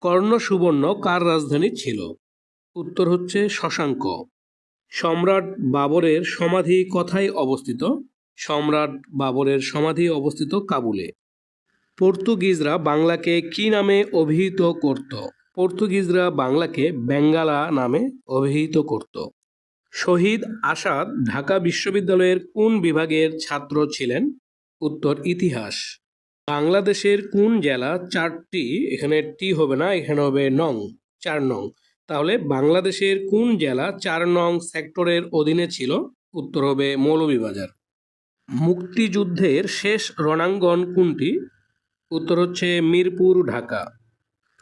কর্ণ সুবর্ণ কার রাজধানী ছিল? উত্তর হচ্ছে শশাঙ্ক। সম্রাট বাবরের সমাধি কোথায় অবস্থিত? সম্রাট বাবরের সমাধি অবস্থিত কাবুলে। পর্তুগিজরা বাংলাকে কি নামে অভিহিত করত? পর্তুগিজরা বাংলাকে বেঙ্গালা নামে অভিহিত করত। শহীদ আসাদ ঢাকা বিশ্ববিদ্যালয়ের কোন বিভাগের ছাত্র ছিলেন? উত্তর ইতিহাস। বাংলাদেশের কোন জেলা চারটি? এখানে টি হবে না, এখানে হবে নং, চার নং। তাহলে বাংলাদেশের কোন জেলা চার নং সেক্টরের অধীনে ছিল? উত্তর হবে মৌলভীবাজার। মুক্তিযুদ্ধের শেষ রণাঙ্গন কোনটি? উত্তর হচ্ছে মিরপুর, ঢাকা।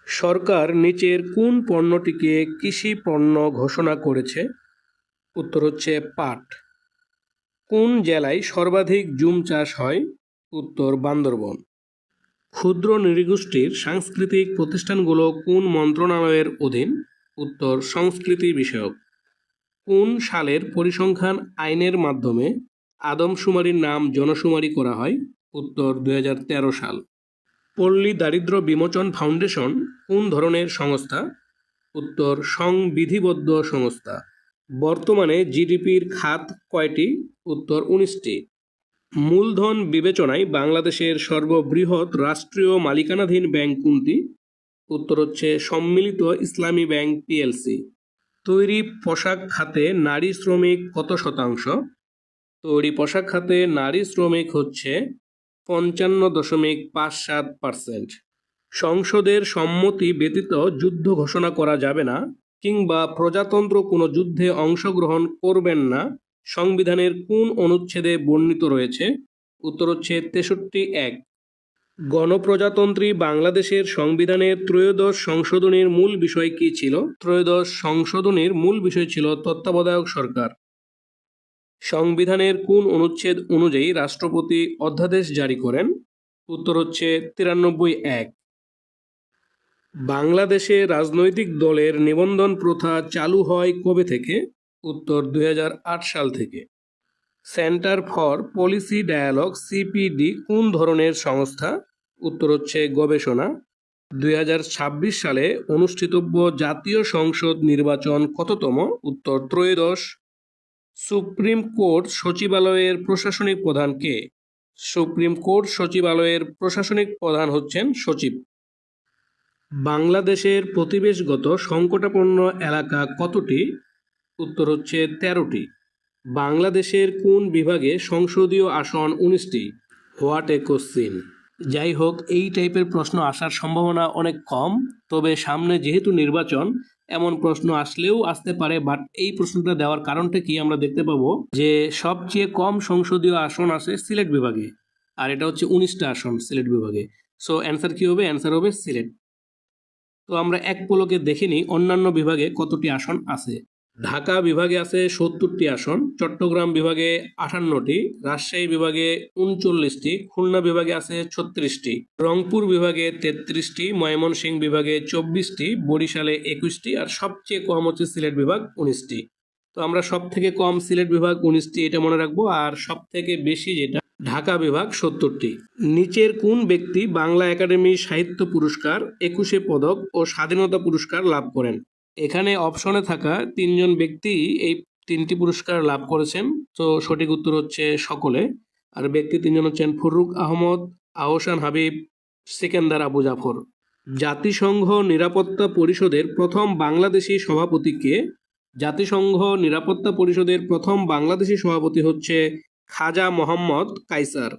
সরকার নিচের কোন পণ্যটিকে কৃষি পণ্য ঘোষণা করেছে? উত্তর হচ্ছে পাট। কোন জেলায় সর্বাধিক জুম চাষ হয়? উত্তর বান্দরবন। ক্ষুদ্র নৃগোষ্ঠীর সাংস্কৃতিক প্রতিষ্ঠানগুলো কোন মন্ত্রণালয়ের অধীন? উত্তর, সংস্কৃতি বিষয়ক। কোন সালের পরিসংখ্যান আইনের মাধ্যমে আদমশুমারির নাম জনশুমারি করা হয়? উত্তর দু হাজার তেরো সাল। পল্লী দারিদ্র বিমোচন ফাউন্ডেশন কোন ধরনের সংস্থা? উত্তর, সংবিধিবদ্ধ সংস্থা। বর্তমানে জিডিপির খাত কয়টি? উত্তর, উনিশটি। মূলধন বিবেচনায় বাংলাদেশের সর্ববৃহৎ রাষ্ট্রীয় মালিকানাধীন ব্যাংক কোনটি? উত্তর হচ্ছে, সম্মিলিত ইসলামী ব্যাংক পিএলসি। তৈরি পোশাক খাতে নারী শ্রমিক কত শতাংশ? তৈরি পোশাক খাতে নারী শ্রমিক হচ্ছে পঞ্চান্ন দশমিক পাঁচ সাত পার্সেন্ট। সংসদের সম্মতি ব্যতীত যুদ্ধ ঘোষণা করা যাবে না কিংবা প্রজাতন্ত্র কোনো যুদ্ধে অংশগ্রহণ করবেন না সংবিধানের কোন অনুচ্ছেদে বর্ণিত রয়েছে? উত্তর হচ্ছে তেষট্টি এক। গণপ্রজাতন্ত্রী বাংলাদেশের সংবিধানের ত্রয়োদশ সংশোধনীর মূল বিষয় কী ছিল? ত্রয়োদশ সংশোধনীর মূল বিষয় ছিল তত্ত্বাবধায়ক সরকার। সংবিধানের কোন অনুচ্ছেদ অনুযায়ী রাষ্ট্রপতি অধ্যাদেশ জারি করেন? উত্তর হচ্ছে তিরানব্বই এক। বাংলাদেশে রাজনৈতিক দলের নিবন্ধন প্রথা চালু হয় কবে থেকে? উত্তর দুই হাজার আট সাল থেকে। Centre for policy dialogue CPD কোন ধরনের সংস্থা? উত্তর হচ্ছে গবেষণা। দুই হাজার ছাব্বিশ সালে অনুষ্ঠিতব্য জাতীয় সংসদ নির্বাচন কততম? উত্তর ত্রয়োদশ। সুপ্রিম কোর্ট সচিবালয়ের প্রশাসনিক প্রধান কে? সুপ্রিম কোর্ট সচিবালয়ের প্রশাসনিক প্রধান হচ্ছেন সচিব। বাংলাদেশের প্রতিবেশগত সংকটাপন্ন এলাকা কতটি? উত্তর হচ্ছে তেরোটি। বাংলাদেশের কোন বিভাগে সংসদীয় আসন উনিশটি? What a question. যাই হোক, এই টাইপের প্রশ্ন আসার সম্ভাবনা অনেক কম, তবে সামনে যেহেতু নির্বাচন, এমন প্রশ্ন আসলেও আসতে পারে বাট এই প্রশ্নটা দেওয়ার কারণটা কি আমরা দেখতে পাবো? যে সবচেয়ে কম সংসদীয় আসন আছে সিলেট বিভাগে, আর এটা হচ্ছে উনিশটা আসন সিলেট বিভাগে। সো অ্যান্সার কি হবে? অ্যান্সার হবে সিলেট। তো আমরা এক পলকে দেখে নিই, অন্যান্য বিভাগে কতটি আসন আছে। ঢাকা বিভাগে আছে সত্তরটি আসন, চট্টগ্রাম বিভাগে আটান্নটি, রাজশাহী বিভাগে উনচল্লিশটি, খুলনা বিভাগে আছে ছত্রিশটি, রংপুর বিভাগে তেত্রিশটি, ময়মনসিংহ বিভাগে চব্বিশটি, বরিশালে একুশটি, আর সবচেয়ে কম হচ্ছে সিলেট বিভাগ উনিশটি। তো আমরা সব থেকে কম সিলেট বিভাগ উনিশটি এটা মনে রাখব, আর সব থেকে বেশি যেটা ঢাকা বিভাগ সত্তরটি। নিচের কোন ব্যক্তি বাংলা একাডেমি সাহিত্য পুরস্কার, একুশে পদক ও স্বাধীনতা পুরস্কার লাভ করেন? এখানে অপশনে থাকা তিনজন ব্যক্তি এই তিনটি পুরস্কার লাভ করেছেন। তো সঠিক উত্তর হচ্ছে সকলে। আর ব্যক্তি তিনজন হচ্ছেন ফরুক আহমদ, আহসান হাবিব, সিকেন্দার আবু জাফর। জাতিসংঘ নিরাপত্তা পরিষদের প্রথম বাংলাদেশি সভাপতিকে জাতিসংঘ নিরাপত্তা পরিষদের প্রথম বাংলাদেশি সভাপতি হচ্ছে খাজা মোহাম্মদ কাইসার